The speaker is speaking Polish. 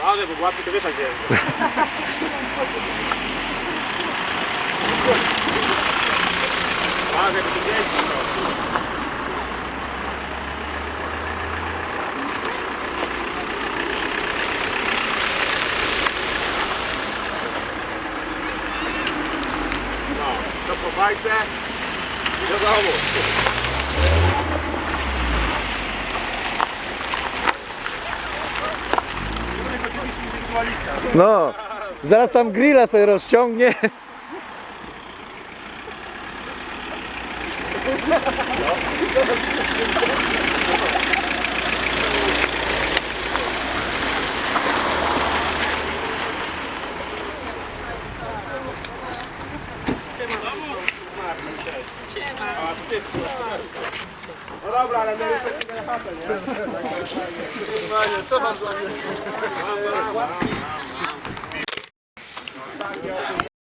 Ładnie, bo łatwiej to wieszać jest. Ładnie, to dzieci. No, to po bajce i do domu. No, zaraz tam grilla sobie rozciągnie. No dobra, ale my jesteśmy na chatę, nie? Co masz dla mnie? Wow.